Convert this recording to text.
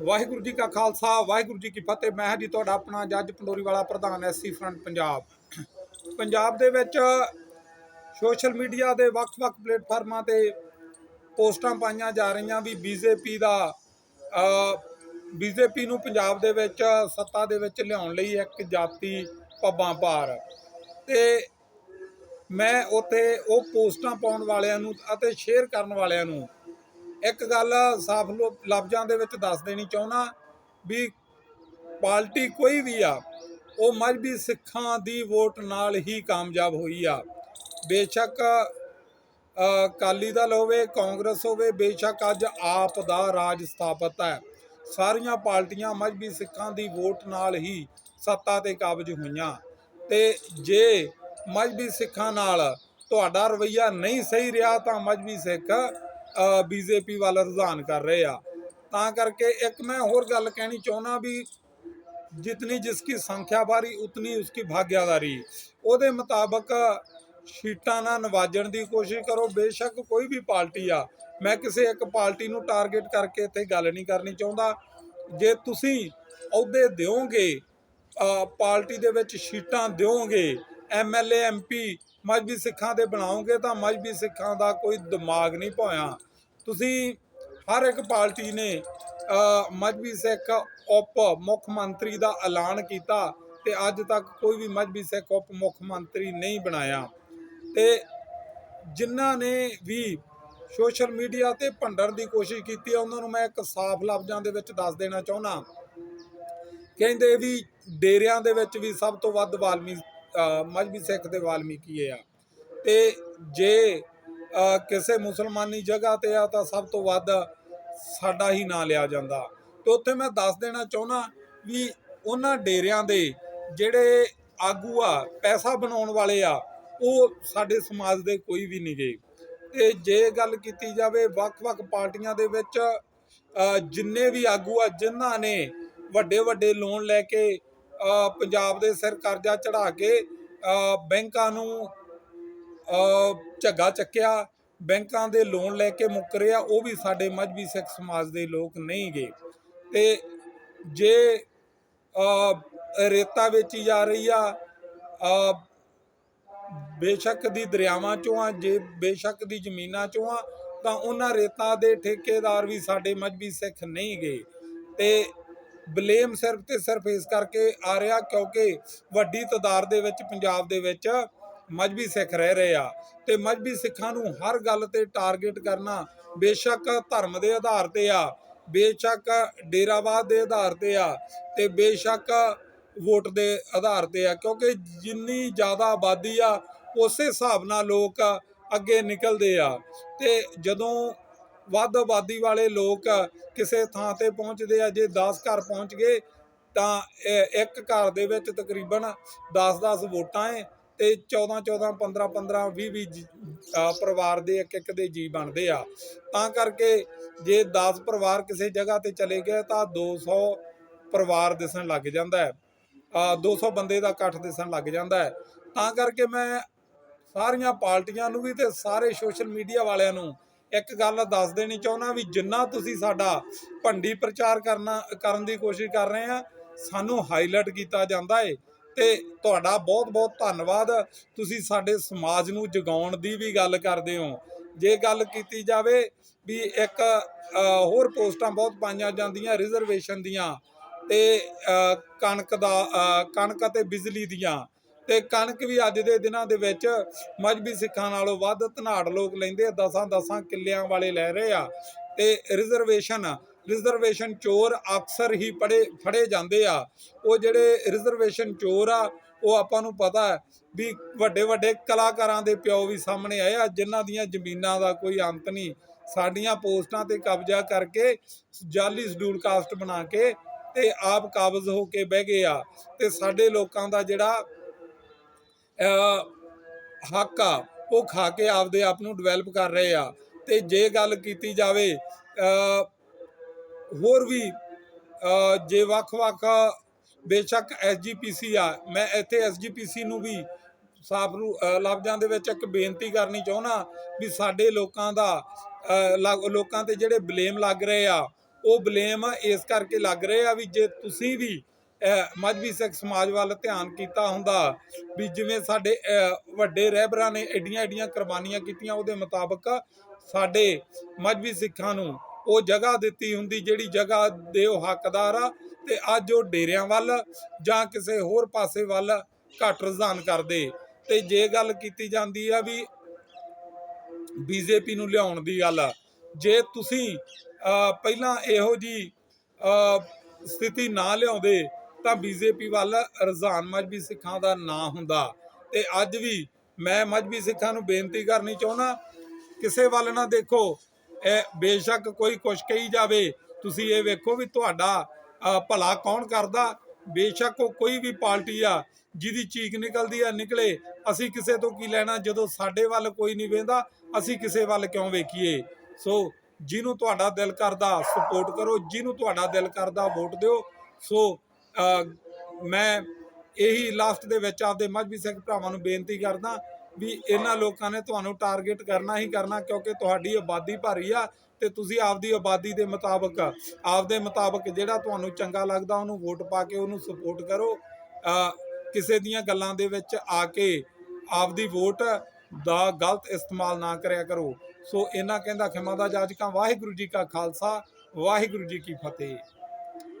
ਵਾਹਿਗੁਰੂ ਜੀ ਕਾ ਖਾਲਸਾ, ਵਾਹਿਗੁਰੂ ਜੀ ਕੀ ਫਤਿਹ। ਮੈਂ ਹਾਂ ਜੀ ਤੁਹਾਡਾ ਆਪਣਾ ਜੱਜ ਪੰਡੋਰੀ ਵਾਲਾ ਪ੍ਰਧਾਨ, ਐਸਸੀ ਫਰੰਟ ਪੰਜਾਬ। ਪੰਜਾਬ ਦੇ ਵਿੱਚ ਸੋਸ਼ਲ ਮੀਡੀਆ ਦੇ ਵੱਖ-ਵੱਖ ਪਲੇਟਫਾਰਮਾਂ ਤੇ ਪੋਸਟਾਂ ਪਾਈਆਂ ਜਾ ਰਹੀਆਂ ਵੀ ਬੀਜੇਪੀ ਦਾ ਬੀਜੇਪੀ ਨੂੰ ਪੰਜਾਬ ਦੇ ਵਿੱਚ ਸੱਤਾ ਦੇ ਵਿੱਚ ਲਿਆਉਣ ਲਈ ਇੱਕ ਜਾਤੀ ਪੱਬਾਂ ਪਾਰ ਤੇ ਮੈਂ ਉੱਥੇ ਉਹ ਪੋਸਟਾਂ ਪਾਉਣ ਵਾਲਿਆਂ ਨੂੰ ਅਤੇ ਸ਼ੇਅਰ ਕਰਨ ਵਾਲਿਆਂ ਨੂੰ ਇੱਕ ਗੱਲ ਸਾਫ਼ ਲਫ਼ਜ਼ਾਂ ਦੇ ਵਿੱਚ ਦੱਸ ਦੇਣੀ ਚਾਹੁੰਦਾ ਵੀ ਪਾਰਟੀ ਕੋਈ ਵੀ ਆ, ਉਹ ਮਜ਼੍ਹਬੀ ਸਿੱਖਾਂ ਦੀ ਵੋਟ ਨਾਲ ਹੀ ਕਾਮਯਾਬ ਹੋਈ ਆ। ਬੇਸ਼ੱਕ ਅਕਾਲੀ ਦਲ ਹੋਵੇ, ਕਾਂਗਰਸ ਹੋਵੇ, ਬੇਸ਼ੱਕ ਅੱਜ ਆਪ ਦਾ ਰਾਜ ਸਥਾਪਿਤ ਹੈ। ਸਾਰੀਆਂ ਪਾਰਟੀਆਂ ਮਜ਼੍ਹਬੀ ਸਿੱਖਾਂ ਦੀ ਵੋਟ ਨਾਲ ਹੀ ਸੱਤਾ ਤੇ ਕਾਬਜ ਹੋਈਆਂ। ਤੇ ਜੇ ਮਜ਼੍ਹਬੀ ਸਿੱਖਾਂ ਨਾਲ ਤੁਹਾਡਾ ਰਵਈਆ ਨਹੀਂ ਸਹੀ ਰਿਹਾ ਤਾਂ ਮਜ਼ਬੀ ਸਿੱਖ ਬੀਜੇਪੀ ਵੱਲ ਰੁਝਾਨ ਕਰ ਰਹੇ ਆ। ਤਾਂ ਕਰਕੇ ਇੱਕ ਮੈਂ ਹੋਰ ਗੱਲ ਕਹਿਣੀ ਚਾਹੁੰਦਾ ਵੀ ਜਿਤਨੀ ਜਿਸकी ਸੰਖਿਆ ਬਾਰੀ ਉਤਨੀ ਉਸकी ਭਾਗਿਆਦਾਰੀ ਉਹਦੇ ਮੁਤਾਬਕ ਸ਼ੀਟਾਂ ਨਾਲ ਨਵਾਜਣ ਦੀ ਕੋਸ਼ਿਸ਼ ਕਰੋ। ਬੇਸ਼ੱਕ ਕੋਈ ਵੀ ਪਾਰਟੀ ਆ, ਮੈਂ ਕਿਸੇ ਇੱਕ ਪਾਰਟੀ ਨੂੰ ਟਾਰਗੇਟ ਕਰਕੇ ਇੱਥੇ ਗੱਲ ਨਹੀਂ ਕਰਨੀ ਚਾਹੁੰਦਾ। ਜੇ ਤੁਸੀਂ ਅਹੁਦੇ ਦਿਓਗੇ ਪਾਰਟੀ ਦੇ ਵਿੱਚ ਸ਼ੀਟਾਂ ਦਿਓਗੇ ਐਮਐਲਏ ਐਮਪੀ ਮਜਬੀ ਸਿੱਖਾਂ ਦੇ ਬਣਾਓਗੇ ਤਾਂ ਮਜਬੀ ਸਿੱਖਾਂ ਦਾ ਕੋਈ ਦਿਮਾਗ ਨਹੀਂ ਭੋਇਆ। ਤੁਸੀਂ ਹਰ ਇੱਕ ਪਾਰਟੀ ਨੇ ਅ, ਮਜਬੀ ਸਿੱਖ ਉਪ ਮੁੱਖ ਮੰਤਰੀ ਦਾ ਐਲਾਨ ਕੀਤਾ ਤੇ ਅੱਜ ਤੱਕ ਕੋਈ ਵੀ ਮਜਬੀ ਸਿੱਖ ਉਪ ਮੁੱਖ ਮੰਤਰੀ ਨਹੀਂ ਬਣਾਇਆ। ਤੇ ਜਿਨ੍ਹਾਂ ਨੇ ਵੀ ਸੋਸ਼ਲ ਮੀਡੀਆ ਤੇ ਭੰਡਣ ਦੀ ਕੋਸ਼ਿਸ਼ ਕੀਤੀ ਹੈ ਉਹਨਾਂ ਨੂੰ ਮੈਂ ਇੱਕ ਸਾਫ਼ ਲਫ਼ਜ਼ਾਂ ਦੇ ਵਿੱਚ ਦੱਸ ਦੇਣਾ ਚਾਹੁੰਦਾ। ਕਹਿੰਦੇ ਵੀ ਡੇਰਿਆਂ ਦੇ ਵਿੱਚ ਵੀ ਸਭ ਤੋਂ ਵੱਧ ਵਾਲਮੀ ਅ, ਸਿੱਖ ਦੇ ਵਾਲਮੀਕੀ ਆ। ਤੇ ਜੇ ਕਿਸੇ ਮੁਸਲਮਾਨੀ ਜਗ੍ਹਾ ਤੇ ਆ ਤਾਂ ਸਭ ਤੋਂ ਵੱਧ ਸਾਡਾ ਹੀ ਨਾਂ ਲਿਆ ਜਾਂਦਾ। ਤੇ ਉੱਥੇ ਮੈਂ ਦੱਸ ਦੇਣਾ ਚਾਹੁੰਦਾ ਵੀ ਉਹਨਾਂ ਡੇਰਿਆਂ ਦੇ ਜਿਹੜੇ ਆਗੂ ਆ ਪੈਸਾ ਬਣਾਉਣ ਵਾਲੇ ਆ ਉਹ ਸਾਡੇ ਸਮਾਜ ਦੇ ਕੋਈ ਵੀ ਨਹੀਂ ਗਏ ਤੇ ਜੇ ਗੱਲ ਕੀਤੀ ਜਾਵੇ ਵੱਖ-ਵੱਖ ਪਾਰਟੀਆਂ ਦੇ ਵਿੱਚ ਜਿੰਨੇ ਵੀ ਆਗੂ ਆ ਜਿਨ੍ਹਾਂ ਨੇ ਵੱਡੇ ਵੱਡੇ ਲੋਨ ਲੈ ਕੇ ਪੰਜਾਬ ਦੇ ਸਿਰ ਕਰਜ਼ਾ ਚੜਾ ਕੇ ਬੈਂਕਾਂ ਨੂੰ ਝੱਗਾ ਚੱਕਿਆ, ਬੈਂਕਾਂ ਦੇ ਲੋਨ ਲੈ ਕੇ ਮੁੱਕਰੇ ਆ, ਉਹ ਵੀ ਸਾਡੇ ਮਜਬੀ ਸਿੱਖ ਸਮਾਜ ਦੇ ਲੋਕ ਨਹੀਂ ਗਏ ਤੇ ਜੇ ਰੇਤਾ ਵੇਚੀ ਜਾ ਰਹੀ ਆ ਬੇਸ਼ੱਕ ਦੀ ਦਰਿਆਵਾਂ ਚੋਂ ਆ, ਜੇ ਬੇਸ਼ੱਕ ਦੀ ਜ਼ਮੀਨਾਂ ਚੋਂ ਆ, ਤਾਂ ਉਹਨਾਂ ਰੇਤਾਂ ਦੇ ਠੇਕੇਦਾਰ ਵੀ ਸਾਡੇ ਮਜਬੀ ਸਿੱਖ ਨਹੀਂ ਗਏ ਤੇ ਬਲੇਮ ਸਿਰਫ ਤੇ ਸਿਰਫ ਇਸ ਕਰਕੇ ਆ ਰਿਹਾ ਕਿਉਂਕਿ ਵੱਡੀ ਤਾਦਾਦ ਦੇ ਵਿੱਚ, ਪੰਜਾਬ ਦੇ ਵਿੱਚ ਮਜਬੀ ਸਿੱਖ ਰਹਿ ਰਹੇ ਆ ਤੇ ਮਜਬੀ ਸਿੱਖਾਂ ਨੂੰ ਹਰ ਗੱਲ ਤੇ ਟਾਰਗੇਟ ਕਰਨਾ ਬੇਸ਼ੱਕ ਧਰਮ ਦੇ ਆਧਾਰ ਤੇ ਆ, ਬੇਸ਼ੱਕ ਡੇਰਾਵਾਦ ਦੇ ਆਧਾਰ ਤੇ ਆ ਤੇ ਬੇਸ਼ੱਕ ਵੋਟ ਦੇ ਆਧਾਰ ਤੇ ਆ ਕਿਉਂਕਿ ਜਿੰਨੀ ਜ਼ਿਆਦਾ ਆਬਾਦੀ ਆ, ਉਸੇ ਹਿਸਾਬ ਨਾਲ ਲੋਕ ਅੱਗੇ ਨਿਕਲਦੇ ਆ ਤੇ ਜਦੋਂ ਵੱਧ ਆਬਾਦੀ ਵਾਲੇ ਲੋਕ ਕਿਸੇ ਥਾਂ ਤੇ ਪਹੁੰਚਦੇ ਆ, ਜੇ 10 ਘਰ ਪਹੁੰਚ ਗਏ, ਤਾਂ ਇੱਕ ਘਰ ਦੇ ਵਿੱਚ ਤਕਰੀਬਨ 10-10 ਵੋਟਾਂ ਏ ਤੇ 14-14 15-15 20-20 ਪਰਿਵਾਰ ਦੇ ਇੱਕ ਇੱਕ ਦੇ ਜੀ ਬਣਦੇ ਆ। ਤਾਂ ਕਰਕੇ ਜੇ 10 ਪਰਿਵਾਰ ਕਿਸੇ ਜਗ੍ਹਾ ਤੇ ਚਲੇ ਗਏ ਤਾਂ 200 ਪਰਿਵਾਰ ਦਿਸਣ ਲੱਗ ਜਾਂਦਾ ਹੈ ਆ 200 ਬੰਦੇ ਦਾ ਇਕੱਠ ਦਿਸਣ ਲੱਗ ਜਾਂਦਾ ਹੈ ਤਾਂ ਕਰਕੇ ਮੈਂ ਸਾਰੀਆਂ ਪਾਰਟੀਆਂ ਨੂੰ ਵੀ ਤੇ ਸਾਰੇ ਸੋਸ਼ਲ ਮੀਡੀਆ ਵਾਲਿਆਂ ਨੂੰ ਇੱਕ ਗੱਲ ਦੱਸ ਦੇਣੀ ਚਾਹੁੰਦਾ ਵੀ ਜਿੰਨਾ ਤੁਸੀਂ ਸਾਡਾ ਭੰਡੀ ਪ੍ਰਚਾਰ ਕਰਨਾ, ਕਰਨ ਦੀ ਕੋਸ਼ਿਸ਼ ਕਰ ਰਹੇ ਆ, ਸਾਨੂੰ ਹਾਈਲਾਈਟ ਕੀਤਾ ਜਾਂਦਾ ਏ। ਤੇ ਤੁਹਾਡਾ ਬਹੁਤ ਬਹੁਤ ਧੰਨਵਾਦ। ਤੁਸੀਂ ਸਾਡੇ ਸਮਾਜ ਨੂੰ ਜਗਾਉਣ ਦੀ ਵੀ ਗੱਲ ਕਰਦੇ ਹੋ। ਜੇ ਗੱਲ ਕੀਤੀ ਜਾਵੇ ਵੀ ਇੱਕ ਹੋਰ ਪੋਸਟਾਂ ਬਹੁਤ ਪਾਈਆਂ ਜਾਂਦੀਆਂ ਰਿਜ਼ਰਵੇਸ਼ਨ ਦੀਆਂ ਤੇ ਕਣਕ ਦਾ ਕਣਕ ਅਤੇ ਬਿਜਲੀ ਦੀਆਂ। ਤੇ ਕਣਕ ਵੀ ਅੱਜ ਦੇ ਦਿਨਾਂ ਦੇ ਵਿੱਚ ਮਜਬੀ ਸਿੱਖਾਂ ਨਾਲੋਂ ਵੱਧ ਧਨਾੜ ਲੋਕ ਲੈਂਦੇ ਆ, ਦਸਾਂ ਦਸਾਂ ਕਿੱਲਿਆਂ ਵਾਲੇ ਲੈ ਰਹੇ ਆ। ਤੇ ਰਿਜ਼ਰਵੇਸ਼ਨ ਰਿਜ਼ਰਵੇਸ਼ਨ ਚੋਰ ਅਕਸਰ ਹੀ ਪੜੇ ਫੜੇ ਜਾਂਦੇ ਆ। ਉਹ ਜਿਹੜੇ ਰਿਜ਼ਰਵੇਸ਼ਨ ਚੋਰ ਆ, ਉਹ ਆਪਾਂ ਨੂੰ ਪਤਾ ਵੀ ਵੱਡੇ ਵੱਡੇ ਕਲਾਕਾਰਾਂ ਦੇ ਪਿਓ ਵੀ ਸਾਹਮਣੇ ਆਏ ਆ, ਜਿਨ੍ਹਾਂ ਦੀਆਂ ਜ਼ਮੀਨਾਂ ਦਾ ਕੋਈ ਅੰਤ ਨਹੀਂ। ਸਾਡੀਆਂ ਪੋਸਟਾਂ ਤੇ ਕਬਜ਼ਾ ਕਰਕੇ ਜਾਲੀ ਸ਼ਡਿਊਲ ਕਾਸਟ ਬਣਾ ਕੇ ਤੇ ਆਪ ਕਾਬਜ਼ ਹੋ ਕੇ ਬਹਿ ਗਏ ਆ। ਤੇ ਸਾਡੇ ਲੋਕਾਂ ਦਾ ਜਿਹੜਾ ਹੱਕ ਆ, ਉਹ ਖਾ ਕੇ ਆਪਦੇ ਆਪ ਨੂੰ ਡਿਵੈਲਪ ਕਰ ਰਹੇ ਆ। ਤੇ ਜੇ ਗੱਲ ਕੀਤੀ ਜਾਵੇ ਹੋਰ ਵੀ ਜੇ ਵੱਖ-ਵੱਖ ਬੇਸ਼ੱਕ ਐਸਜੀਪੀਸੀ ਆ, ਮੈਂ ਇੱਥੇ ਐਸਜੀਪੀਸੀ ਨੂੰ ਵੀ ਸਾਫ਼ ਰੂ ਲਫ਼ਜ਼ਾਂ ਦੇ ਵਿੱਚ ਇੱਕ ਬੇਨਤੀ ਕਰਨੀ ਚਾਹੁੰਦਾ ਵੀ ਸਾਡੇ ਲੋਕਾਂ ਦਾ ਲਾ- ਲੋਕਾਂ ਤੇ ਜਿਹੜੇ ਬਲੇਮ ਲੱਗ ਰਹੇ ਆ, ਉਹ ਬਲੇਮ ਇਸ ਕਰਕੇ ਲੱਗ ਰਹੇ ਆ ਵੀ ਜੇ ਤੁਸੀਂ ਵੀ ਅਹ, ਸਿੱਖ ਸਮਾਜ ਵੱਲ ਧਿਆਨ ਕੀਤਾ ਹੁੰਦਾ ਵੀ ਜਿਵੇਂ ਸਾਡੇ ਵੱਡੇ ਰਹਿਬਰਾਂ ਨੇ ਐਡੀਆਂ ਐਡੀਆਂ ਕੁਰਬਾਨੀਆਂ ਕੀਤੀਆਂ ਉਹਦੇ ਮੁਤਾਬਕ ਸਾਡੇ ਮਜ਼੍ਹਬੀ ਸਿੱਖਾਂ ਨੂੰ ਉਹ ਜਗ੍ਹਾ ਦਿੱਤੀ ਹੁੰਦੀ ਜਿਹੜੀ ਜਗ੍ਹਾ ਦੇ ਉਹ ਹੱਕਦਾਰ ਆ ਤੇ ਅੱਜ ਉਹ ਡੇਰਿਆਂ ਵੱਲ ਜਾਂ ਕਿਸੇ ਹੋਰ ਪਾਸੇ ਵੱਲ ਘੱਟ ਰੁਝਾਨ ਕਰਦੇ। ਤੇ ਜੇ ਗੱਲ ਕੀਤੀ ਜਾਂਦੀ ਆ ਵੀ ਬੀਜੇਪੀ ਨੂੰ ਲਿਆਉਣ ਦੀ ਗੱਲ ਜੇ ਤੁਸੀਂ ਪਹਿਲਾਂ ਇਹੋ ਜੀ ਸਥਿਤੀ ਨਾ ਲਿਆਉਂਦੇ ਤਾਂ ਬੀਜੇਪੀ ਵੱਲ ਰੁਝਾਨ ਮਜਬੀ ਸਿੱਖਾਂ ਦਾ ਨਾ ਹੁੰਦਾ। ਤੇ ਅੱਜ ਵੀ ਮੈਂ ਮਜਬੀ ਸਿੱਖਾਂ ਨੂੰ ਬੇਨਤੀ ਕਰਨੀ ਚਾਹੁੰਦਾ, ਕਿਸੇ ਵੱਲ ਨਾ ਦੇਖੋ, ਇਹ ਬੇਸ਼ੱਕ ਕੋਈ ਕੁਛ ਕਹੀ ਜਾਵੇ, ਤੁਸੀਂ ਇਹ ਵੇਖੋ ਵੀ ਤੁਹਾਡਾ ਭਲਾ ਕੌਣ ਕਰਦਾ। ਬੇਸ਼ੱਕ ਉਹ ਕੋਈ ਵੀ ਪਾਰਟੀ ਆ, ਜਿਹਦੀ ਚੀਕ ਨਿਕਲਦੀ ਆ, ਨਿਕਲੇ, ਅਸੀਂ ਕਿਸੇ ਤੋਂ ਕੀ ਲੈਣਾ, ਜਦੋਂ ਸਾਡੇ ਵੱਲ ਕੋਈ ਨਹੀਂ ਵੇਂਦਾ ਅਸੀਂ ਕਿਸੇ ਵੱਲ ਕਿਉਂ ਵੇਖੀਏ? ਸੋ, ਜਿਹਨੂੰ ਤੁਹਾਡਾ ਦਿਲ ਕਰਦਾ ਸਪੋਰਟ ਕਰੋ, ਜਿਹਨੂੰ ਤੁਹਾਡਾ ਦਿਲ ਕਰਦਾ, ਵੋਟ ਦਿਓ। ਸੋ ਮੈਂ ਇਹੀ ਲਾਸਟ ਦੇ ਵਿੱਚ ਆਪਦੇ ਮਜਬੀ ਸਿੱਖ ਭਰਾਵਾਂ ਨੂੰ ਬੇਨਤੀ ਕਰਦਾ ਵੀ ਇਹਨਾਂ ਲੋਕਾਂ ਨੇ ਤੁਹਾਨੂੰ ਟਾਰਗੇਟ ਕਰਨਾ ਹੀ ਕਰਨਾ ਕਿਉਂਕਿ ਤੁਹਾਡੀ ਆਬਾਦੀ ਭਾਰੀ ਆ ਤੇ ਤੁਸੀਂ ਆਪਦੀ ਆਬਾਦੀ ਦੇ ਮੁਤਾਬਕ, ਆਪਦੇ ਮੁਤਾਬਕ ਜਿਹੜਾ ਤੁਹਾਨੂੰ ਚੰਗਾ ਲੱਗਦਾ ਉਹਨੂੰ ਵੋਟ ਪਾ ਕੇ ਉਹਨੂੰ ਸਪੋਰਟ ਕਰੋ। ਕਿਸੇ ਦੀਆਂ ਗੱਲਾਂ ਦੇ ਵਿੱਚ ਆ ਕੇ ਆਪਦੀ ਵੋਟ ਦਾ ਗਲਤ ਇਸਤੇਮਾਲ ਨਾ ਕਰਿਆ ਕਰੋ। ਸੋ ਇਹਨਾਂ ਕਹਿੰਦਾ ਖਿਮਾ ਦਾ ਜਾਜਕਾਂ, ਵਾਹਿਗੁਰੂ ਜੀ ਕਾ ਖਾਲਸਾ, ਵਾਹਿਗੁਰੂ ਜੀ ਕੀ ਫਤਿਹ।